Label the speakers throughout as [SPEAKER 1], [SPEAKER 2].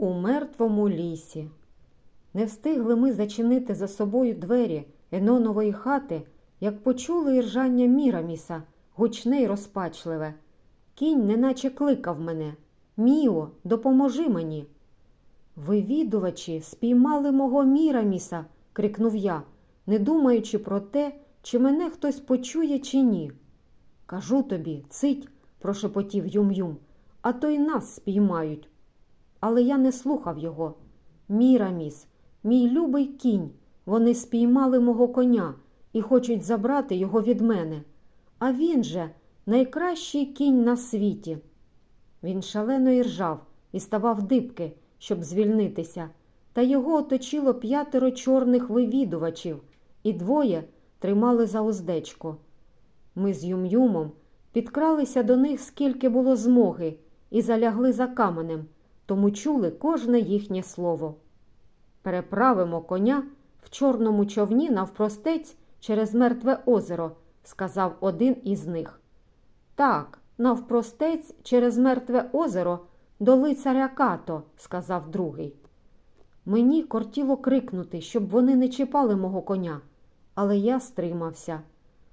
[SPEAKER 1] У мертвому лісі. Не встигли ми зачинити за собою двері Енонової хати, як почули іржання Міраміса, гучне й розпачливе. Кінь неначе кликав мене. Міо, допоможи мені. Вивідувачі спіймали мого Міраміса, крикнув я, не думаючи про те, чи мене хтось почує, чи ні. Кажу тобі, цить, прошепотів Юм-Юм, а то й нас спіймають. Але я не слухав його. Міраміс, мій любий кінь, вони спіймали мого коня і хочуть забрати його від мене. А він же найкращий кінь на світі. Він шалено іржав і ставав дибки, щоб звільнитися, та його оточило п'ятеро чорних вивідувачів, і двоє тримали за уздечку. Ми з Юм-Юмом підкралися до них скільки було змоги, і залягли за каменем, тому чули кожне їхнє слово. Переправимо коня в чорному човні навпростець через мертве озеро, сказав один із них. Так, навпростець через мертве озеро до лицаря Като, сказав другий. Мені кортіло крикнути, щоб вони не чіпали мого коня, але я стримався.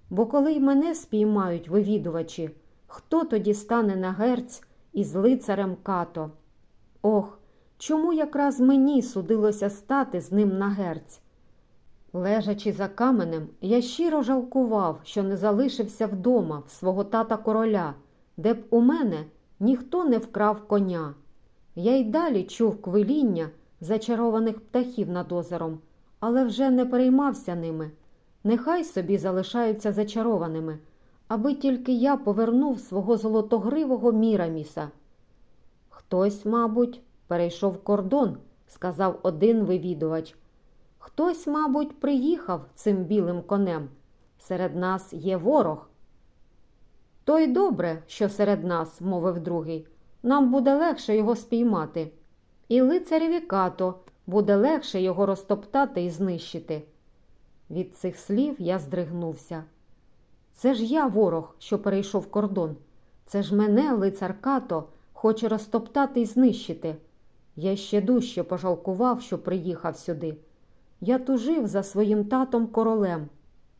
[SPEAKER 1] Бо коли й мене спіймають вивідувачі, хто тоді стане на герць із лицарем Като? Ох, чому якраз мені судилося стати з ним на герць? Лежачи за каменем, я щиро жалкував, що не залишився вдома в свого тата короля, де б у мене ніхто не вкрав коня. Я й далі чув квиління зачарованих птахів над озером, але вже не переймався ними. Нехай собі залишаються зачарованими, аби тільки я повернув свого золотогривого міраміса. Хтось, мабуть, перейшов кордон, сказав один вивідувач. Хтось, мабуть, приїхав цим білим конем. Серед нас є ворог. То й добре, що серед нас, мовив другий, нам буде легше його спіймати. І лицареві като буде легше його розтоптати і знищити. Від цих слів я здригнувся. Це ж я ворог, що перейшов кордон. Це ж мене, лицар Като, хоче розтоптати і знищити. Я ще дужче пожалкував, що приїхав сюди. Я тужив за своїм татом королем.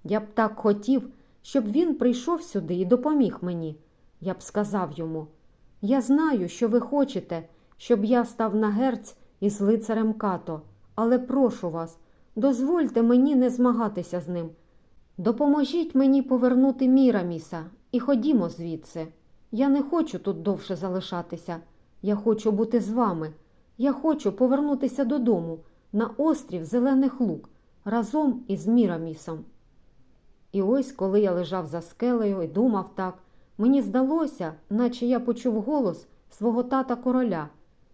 [SPEAKER 1] Я б так хотів, щоб він прийшов сюди і допоміг мені. Я б сказав йому: Я знаю, що ви хочете, щоб я став на герць із лицарем Като, але прошу вас, дозвольте мені не змагатися з ним. Допоможіть мені повернути Міраміса і ходімо звідси. Я не хочу тут довше залишатися. Я хочу бути з вами. Я хочу повернутися додому на острів Зелених Лук разом із Мірамісом. І ось, коли я лежав за скелею і думав так, мені здалося, наче я почув голос свого тата короля.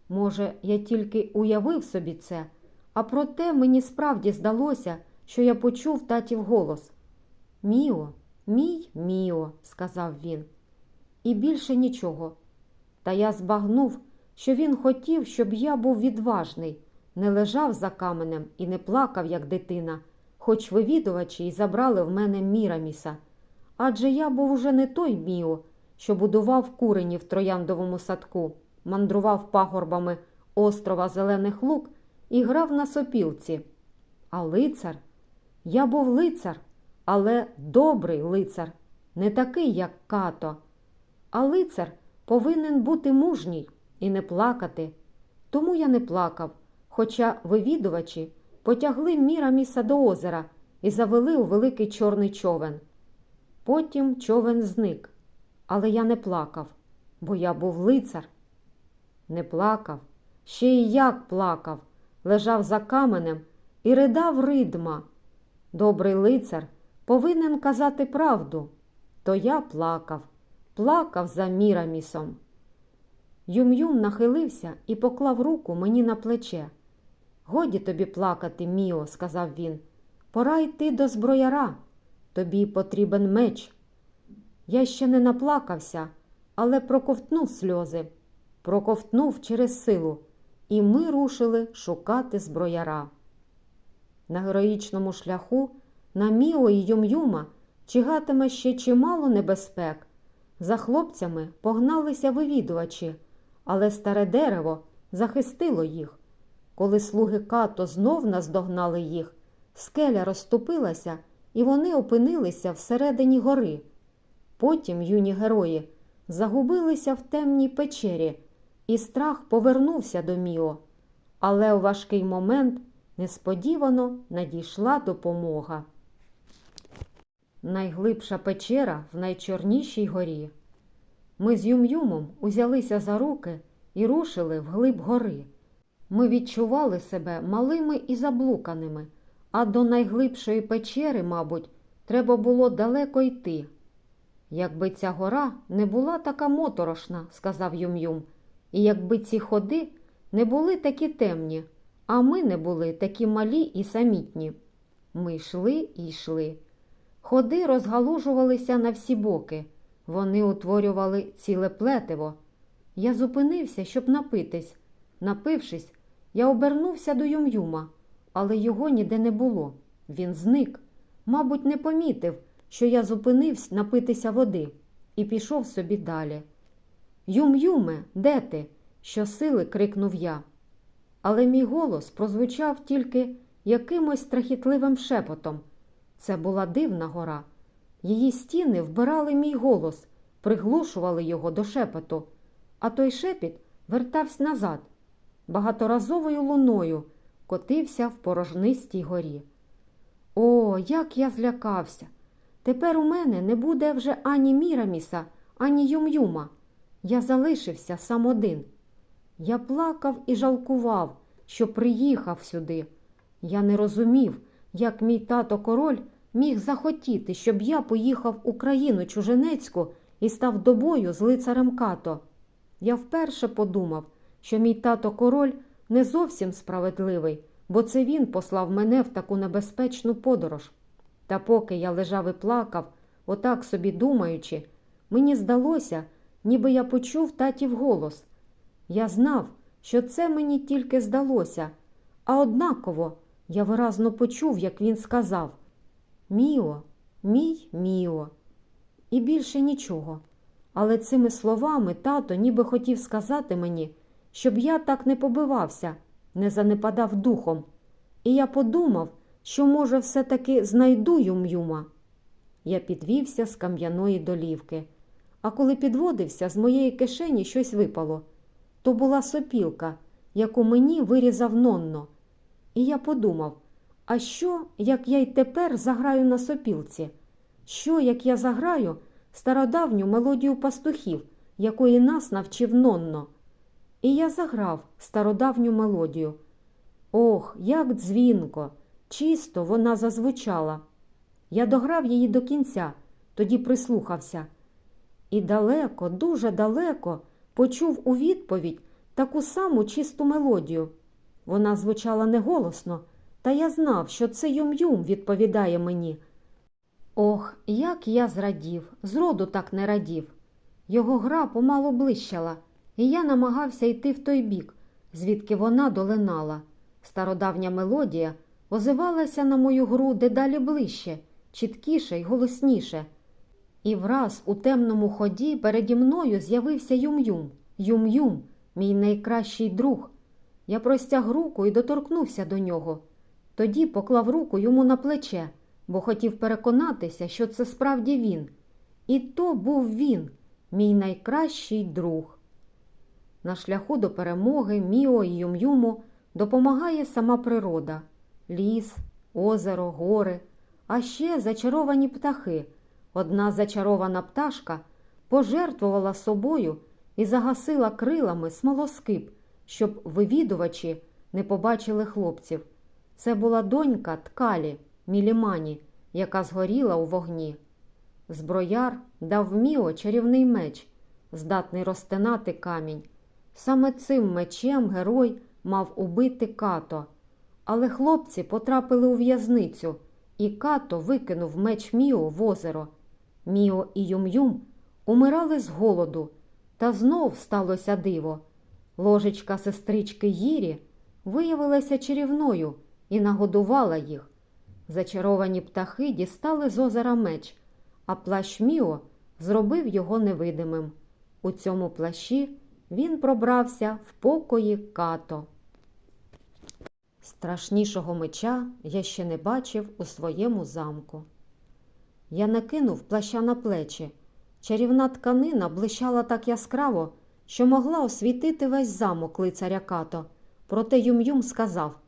[SPEAKER 1] Може, я тільки уявив собі це, а проте мені справді здалося, що я почув татів голос. Міо, мій Міо, сказав він. І більше нічого. Та я збагнув, що він хотів, щоб я був відважний, не лежав за каменем і не плакав, як дитина, хоч вивідувачі й забрали в мене Міраміса. Адже я був уже не той Міо, що будував курені в трояндовому садку, мандрував пагорбами острова Зелених Лук і грав на сопілці. А лицар? Я був лицар, але добрий лицар, не такий, як като. А лицар повинен бути мужній і не плакати. Тому я не плакав, хоча вивідувачі потягли Міраміса до озера і завели у великий чорний човен. Потім човен зник, але я не плакав, бо я був лицар. Не плакав, ще й як плакав, лежав за каменем і ридав ридма. Добрий лицар повинен казати правду, то я плакав, плакав за Мірамісом. Юм-Юм нахилився і поклав руку мені на плече. Годі тобі плакати, Міо, сказав він. Пора йти до зброяра. Тобі потрібен меч. Я ще не наплакався, але проковтнув сльози, проковтнув через силу, і ми рушили шукати зброяра. На героїчному шляху на Міо і Юм-Юма чигатиме ще чимало небезпек. За хлопцями погналися вивідувачі, але старе дерево захистило їх. Коли слуги като знов наздогнали їх, скеля розступилася, і вони опинилися всередині гори. Потім юні герої загубилися в темній печері, і страх повернувся до Міо. Але у важкий момент несподівано надійшла допомога. Найглибша печера в найчорнішій горі. Ми з Юм-Юмом узялися за руки і рушили вглиб гори. Ми відчували себе малими і заблуканими, а до найглибшої печери, мабуть, треба було далеко йти. Якби ця гора не була така моторошна, сказав Юм-Юм, і якби ці ходи не були такі темні, а ми не були такі малі і самітні. Ми йшли і йшли. Ходи розгалужувалися на всі боки. Вони утворювали ціле плетиво. Я зупинився, щоб напитись. Напившись, я обернувся до Юм-Юма, але його ніде не було. Він зник. Мабуть, не помітив, що я зупинився напитися води і пішов собі далі. Юм-Юме, де ти? щосили крикнув я. Але мій голос прозвучав тільки якимось страхітливим шепотом. Це була дивна гора. Її стіни вбирали мій голос, приглушували його до шепоту, а той шепіт вертався назад, багаторазовою луною котився в порожнистій горі. О, як я злякався! Тепер у мене не буде вже ані Міраміса, ані Юм-Юма. Я залишився сам один. Я плакав і жалкував, що приїхав сюди. Я не розумів, як мій тато король міг захотіти, щоб я поїхав у країну чуженецьку і став до бою з лицарем като. Я вперше подумав, що мій тато король не зовсім справедливий, бо це він послав мене в таку небезпечну подорож. Та поки я лежав і плакав, отак собі думаючи, мені здалося, ніби я почув татів голос. Я знав, що це мені тільки здалося, а однаково я виразно почув, як він сказав Міо, мій Міо. І більше нічого. Але цими словами тато ніби хотів сказати мені, щоб я так не побивався, не занепадав духом. І я подумав, що, може, все-таки знайду Юм-Юма. Я підвівся з кам'яної долівки, а коли підводився, з моєї кишені щось випало. То була сопілка, яку мені вирізав Нонно. І я подумав, а що, як я й тепер заграю на сопілці? Що, як я заграю стародавню мелодію пастухів, якої нас навчив Нонно? І я заграв стародавню мелодію. Ох, як дзвінко, чисто вона зазвучала. Я дограв її до кінця, тоді прислухався. І далеко, дуже далеко почув у відповідь таку саму чисту мелодію. Вона звучала неголосно, та я знав, що це Юм-Юм відповідає мені. Ох, як я зрадів, зроду так не радів. Його гра помалу блищала, і я намагався йти в той бік, звідки вона долинала. Стародавня мелодія озивалася на мою гру дедалі ближче, чіткіше й голосніше. І враз у темному ході переді мною з'явився Юм-Юм. Юм-Юм, мій найкращий друг. Я простяг руку і доторкнувся до нього. Тоді поклав руку йому на плече, бо хотів переконатися, що це справді він. І то був він, мій найкращий друг. На шляху до перемоги Міо і Юм-Юму допомагає сама природа ліс, озеро, гори, а ще зачаровані птахи. Одна зачарована пташка пожертвувала собою і загасила крилами смолоскип, щоб вивідувачі не побачили хлопців. Це була донька ткалі, Мілімані, яка згоріла у вогні. Зброяр дав Міо чарівний меч, здатний розтинати камінь. Саме цим мечем герой мав убити като. Але хлопці потрапили у в'язницю, і като викинув меч Міо в озеро. Міо і Юм-Юм умирали з голоду, та знов сталося диво. Ложечка сестрички Гірі виявилася чарівною і нагодувала їх. Зачаровані птахи дістали з озера меч, а плащ Міо зробив його невидимим. У цьому плащі він пробрався в покої като. Страшнішого меча я ще не бачив у своєму замку. Я накинув плаща на плечі. Чарівна тканина блищала так яскраво, що могла освітити весь замок лицаря като. Проте Юм-Юм сказав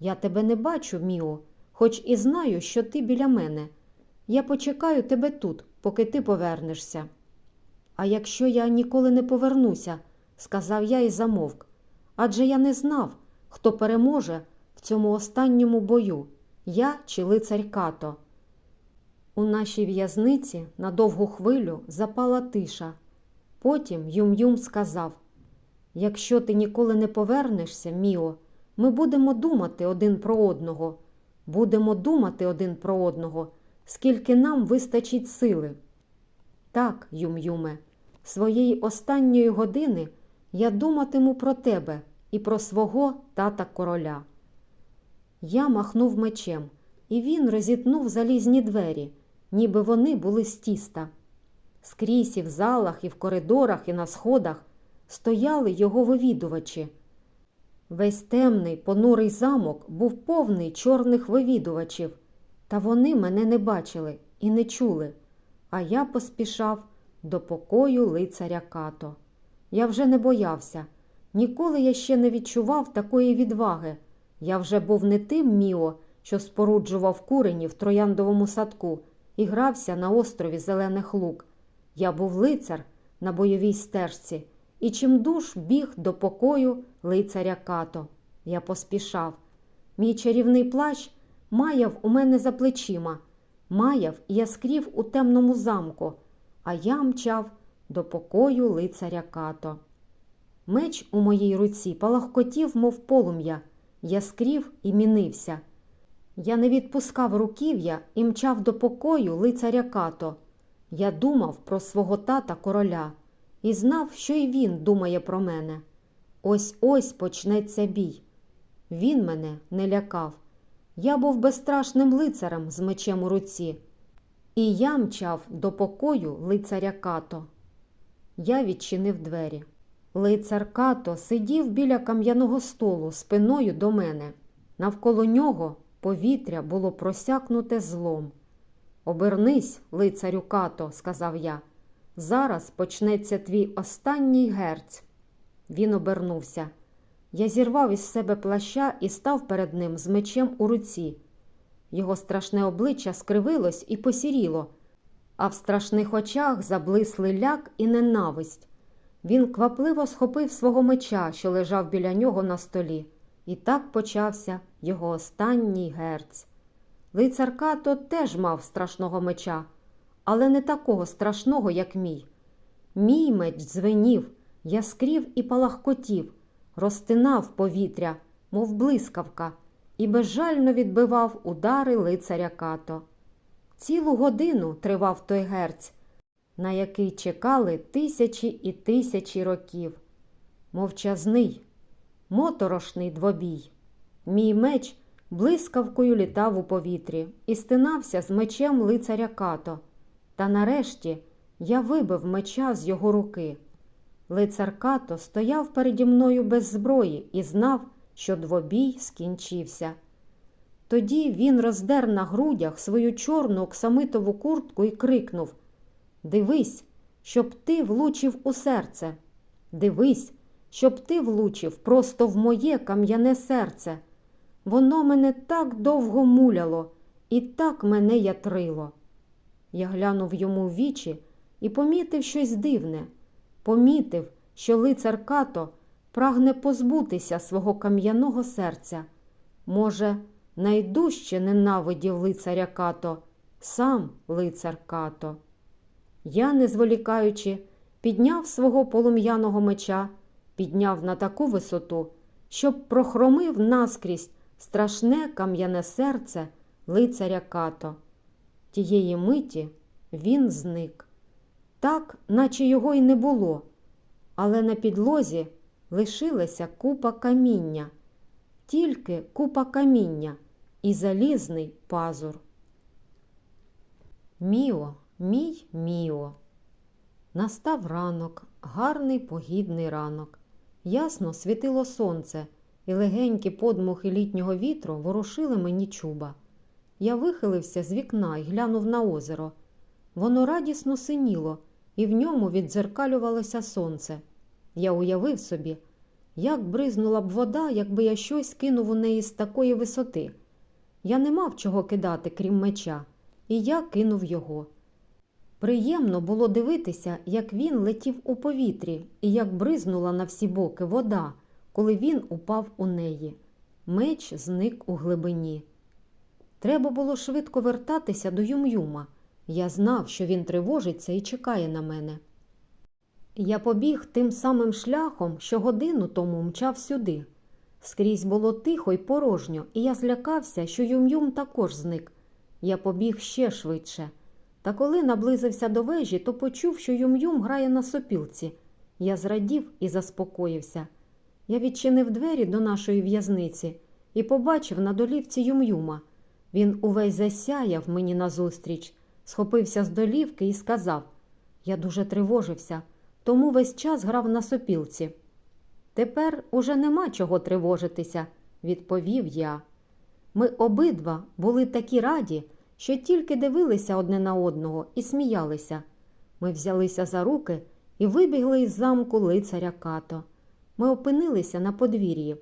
[SPEAKER 1] Я тебе не бачу, Міо, хоч і знаю, що ти біля мене. Я почекаю тебе тут, поки ти повернешся. А якщо я ніколи не повернуся, сказав я і замовк. Адже я не знав, хто переможе в цьому останньому бою, я чи лицарь като. У нашій в'язниці на довгу хвилю запала тиша. Потім Юм-Юм сказав Якщо ти ніколи не повернешся, Міо, ми будемо думати один про одного. Будемо думати один про одного, скільки нам вистачить сили. Так, Юм-Юме, своєї останньої години я думатиму про тебе і про свого тата короля. Я махнув мечем, і він розітнув залізні двері, ніби вони були з тіста. Скрізь і в залах, і в коридорах, і на сходах стояли його вивідувачі. Весь темний понурий замок був повний чорних вивідувачів, та вони мене не бачили і не чули, а я поспішав до покою лицаря като. Я вже не боявся, ніколи я ще не відчував такої відваги. Я вже був не тим Міо, що споруджував курені в трояндовому садку і грався на острові Зелених Лук. Я був лицар на бойовій стежці і чимдуж біг до покою лицаря като. Я поспішав. Мій чарівний плащ маяв у мене за плечима, маяв і яскрів у темному замку, а я мчав до покою лицаря като. Меч у моїй руці палахкотів, мов полум'я, яскрів і мінився. Я не відпускав руків'я і мчав до покою лицаря като. Я думав про свого тата короля і знав, що й він думає про мене. Ось ось почнеться бій. Він мене не лякав. Я був безстрашним лицарем з мечем у руці, і я мчав до покою лицаря като. Я відчинив двері. Лицар като сидів біля кам'яного столу спиною до мене. Навколо нього повітря було просякнуте злом. Обернись, лицарю като, сказав я. Зараз почнеться твій останній герць. Він обернувся. Я зірвав із себе плаща і став перед ним з мечем у руці. Його страшне обличчя скривилось і посіріло, а в страшних очах заблисли ляк і ненависть. Він квапливо схопив свого меча, що лежав біля нього на столі, і так почався його останній герць. Лицар Като теж мав страшного меча, але не такого страшного, як мій. Мій меч дзвенів, яскрів і палахкотів, розтинав повітря, мов блискавка, і безжально відбивав удари лицаря като. Цілу годину тривав той герць, на який чекали тисячі і тисячі років. Мовчазний, моторошний двобій. Мій меч блискавкою літав у повітрі і стинався з мечем лицаря като. Та нарешті я вибив меча з його руки. Лицар като стояв переді мною без зброї і знав, що двобій скінчився. Тоді він роздер на грудях свою чорну оксамитову куртку і крикнув Дивись, щоб ти влучив у серце. Дивись, щоб ти влучив просто в моє кам'яне серце. Воно мене так довго муляло і так мене ятрило. Я глянув йому в вічі і помітив щось дивне. Помітив, що лицар като прагне позбутися свого кам'яного серця. Може, найдужче ненавидів лицаря като, сам лицар като. Я, не зволікаючи, підняв свого полум'яного меча, підняв на таку висоту, щоб прохромив наскрізь страшне кам'яне серце лицаря като. Тієї миті він зник. Так, наче його й не було, але на підлозі лишилася купа каміння, тільки купа каміння і залізний пазур. Міо, мій міо. Настав ранок, гарний погідний ранок. Ясно світило сонце, і легенькі подмухи літнього вітру ворушили мені чуба. Я вихилився з вікна і глянув на озеро. Воно радісно синіло, і в ньому віддзеркалювалося сонце. Я уявив собі, як бризнула б вода, якби я щось кинув у неї з такої висоти. Я не мав чого кидати, крім меча, і я кинув його. Приємно було дивитися, як він летів у повітрі і як бризнула на всі боки вода, коли він упав у неї. Меч зник у глибині. Треба було швидко вертатися до Юм-Юма. Я знав, що він тривожиться і чекає на мене. Я побіг тим самим шляхом, що годину тому мчав сюди. Скрізь було тихо й порожньо, і я злякався, що Юм-Юм також зник. Я побіг ще швидше. Та коли наблизився до вежі, то почув, що Юм-Юм грає на сопілці. Я зрадів і заспокоївся. Я відчинив двері до нашої в'язниці і побачив на долівці Юм-Юма. Він увесь засяяв мені назустріч, схопився з долівки і сказав Я дуже тривожився, тому весь час грав на сопілці. Тепер уже нема чого тривожитися, відповів я. Ми обидва були такі раді, що тільки дивилися одне на одного і сміялися. Ми взялися за руки і вибігли із замку лицаря Като. Ми опинилися на подвір'ї.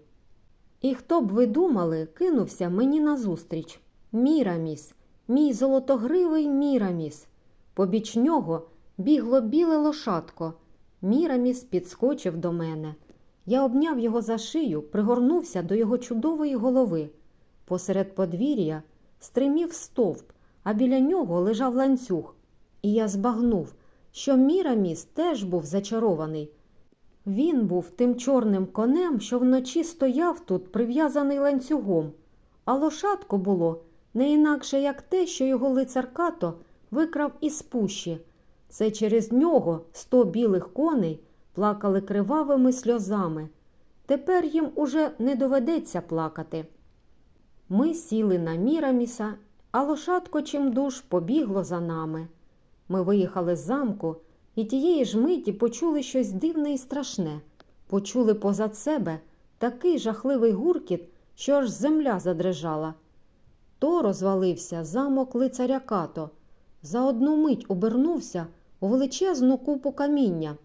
[SPEAKER 1] І хто б ви думали, кинувся мені назустріч. Міраміс, мій золотогривий Міраміс. Побіч нього бігло біле лошадко. Міраміс підскочив до мене. Я обняв його за шию, пригорнувся до його чудової голови. Посеред подвір'я стримів стовп, а біля нього лежав ланцюг. І я збагнув, що Міраміс теж був зачарований. Він був тим чорним конем, що вночі стояв тут, прив'язаний ланцюгом, а лошадко було не інакше, як те, що його лицар Като викрав із пущі. Це через нього сто білих коней плакали кривавими сльозами. Тепер їм уже не доведеться плакати. Ми сіли на Міраміса, а лошадко чимдуж побігло за нами. Ми виїхали з замку і тієї ж миті почули щось дивне і страшне. Почули позад себе такий жахливий гуркіт, що аж земля задрижала. То розвалився замок лицаря Като. За одну мить обернувся у величезну купу каміння.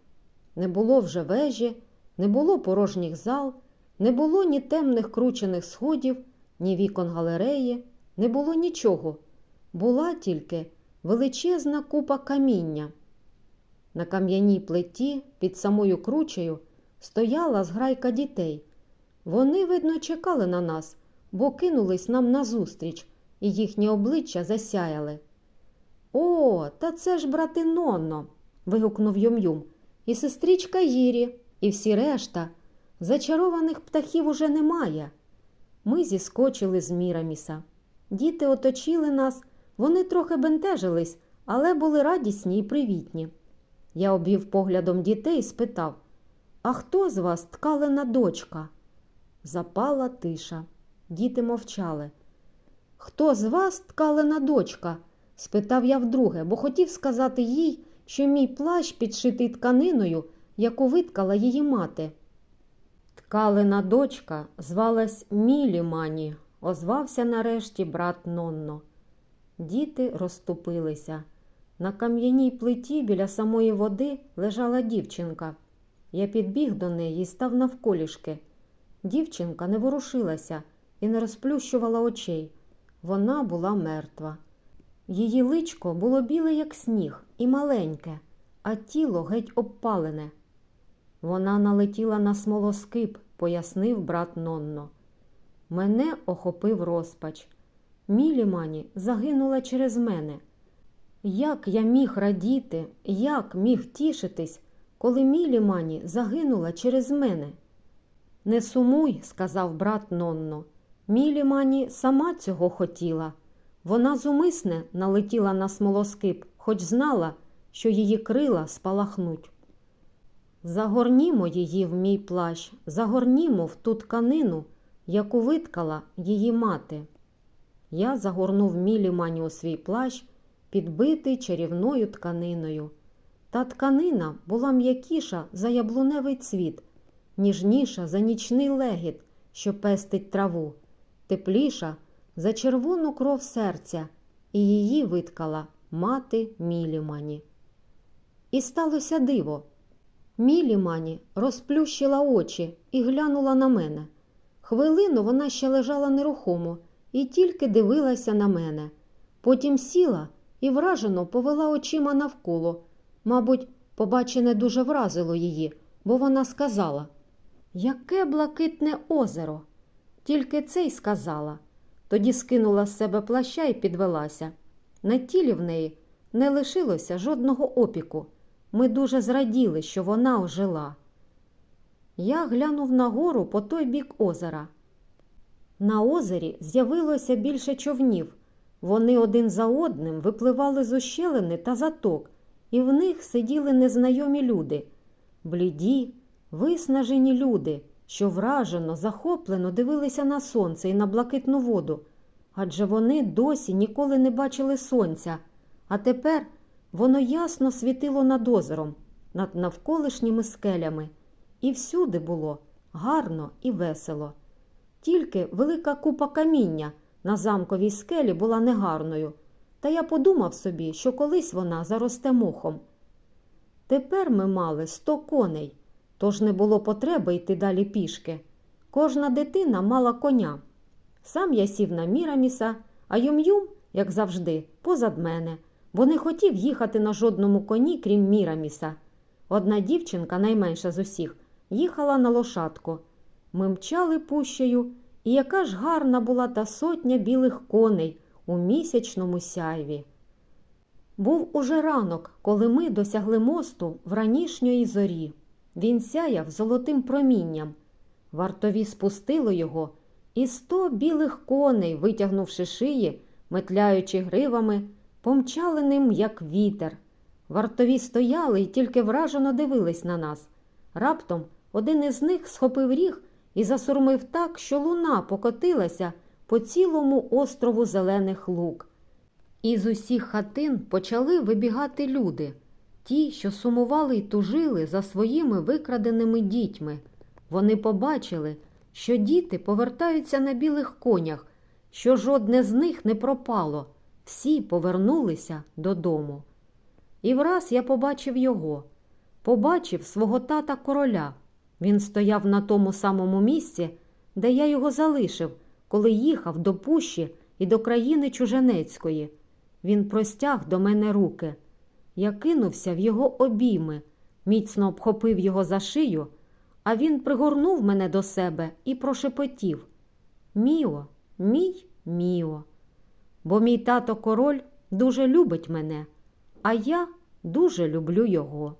[SPEAKER 1] Не було вже вежі, не було порожніх зал, не було ні темних кручених сходів, ні вікон галереї, не було нічого. Була тільки величезна купа каміння. На кам'яній плиті під самою кручею стояла зграйка дітей. Вони, видно, чекали на нас, бо кинулись нам назустріч, і їхні обличчя засяяли. О, та це ж брати Нонно. вигукнув Йом-Юм. І сестричка Їрі, і всі решта. Зачарованих птахів уже немає. Ми зіскочили з Міраміса. Діти оточили нас, вони трохи бентежились, але були радісні і привітні. Я обвів поглядом дітей і спитав А хто з вас ткалена дочка? Запала тиша. Діти мовчали. Хто з вас ткалена дочка? спитав я вдруге, бо хотів сказати їй, що мій плащ підшитий тканиною, яку виткала її мати. Ткалена дочка звалась Мілі Мані, озвався нарешті брат Нонно. Діти розступилися. На кам'яній плиті біля самої води лежала дівчинка. Я підбіг до неї і став навколішки. Дівчинка не ворушилася і не розплющувала очей. Вона була мертва. Її личко було біле, як сніг, і маленьке, а тіло геть обпалене. Вона налетіла на смолоскип, пояснив брат Нонно. Мене охопив розпач. Мілімані загинула через мене. Як я міг радіти, як міг тішитись, коли Мілімані загинула через мене? Не сумуй, сказав брат Нонно. Мілімані сама цього хотіла. Вона зумисне налетіла на смолоскип, хоч знала, що її крила спалахнуть. Загорнімо її в мій плащ, загорнімо в ту тканину, яку виткала її мати. Я загорнув Мілімані у свій плащ, підбитий чарівною тканиною. Та тканина була м'якіша за яблуневий цвіт, ніжніша за нічний легіт, що пестить траву, тепліша за червону кров серця, і її виткала мати Мілімані. І сталося диво. Мілімані розплющила очі і глянула на мене. Хвилину вона ще лежала нерухомо і тільки дивилася на мене. Потім сіла і вражено повела очима навколо. Мабуть, побачене дуже вразило її, бо вона сказала Яке блакитне озеро. Тільки це й сказала. Тоді скинула з себе плаща і підвелася. На тілі в неї не лишилося жодного опіку. Ми дуже зраділи, що вона ожила. Я глянув нагору по той бік озера. На озері з'явилося більше човнів. Вони один за одним випливали з ущелини та заток, і в них сиділи незнайомі люди, бліді, виснажені люди, що вражено, захоплено дивилися на сонце і на блакитну воду, адже вони досі ніколи не бачили сонця, а тепер воно ясно світило над озером, над навколишніми скелями, і всюди було гарно і весело. Тільки велика купа каміння на замковій скелі була негарною, та я подумав собі, що колись вона заросте мохом. Тепер ми мали сто коней, тож не було потреби йти далі пішки. Кожна дитина мала коня. Сам я сів на Міраміса, а Юм-Юм, як завжди, позад мене, бо не хотів їхати на жодному коні, крім Міраміса. Одна дівчинка, найменша з усіх, їхала на лошадку. Ми мчали пущею, і яка ж гарна була та сотня білих коней у місячному сяйві. Був уже ранок, коли ми досягли мосту в ранішньої зорі. Він сяяв золотим промінням. Вартові спустили його, і сто білих коней, витягнувши шиї, метляючи гривами, помчали ним, як вітер. Вартові стояли і тільки вражено дивились на нас. Раптом один із них схопив ріг і засурмив так, що луна покотилася по цілому острову зелених лук. Із усіх хатин почали вибігати люди, ті, що сумували й тужили за своїми викраденими дітьми. Вони побачили, що діти повертаються на білих конях, що жодне з них не пропало, всі повернулися додому. І враз я побачив його, побачив свого тата короля. Він стояв на тому самому місці, де я його залишив, коли їхав до пущі і до країни чуженецької. Він простяг до мене руки. Я кинувся в його обійми, міцно обхопив його за шию, а він пригорнув мене до себе і прошепотів Міо, мій Міо. Бо мій тато король дуже любить мене, а я дуже люблю його.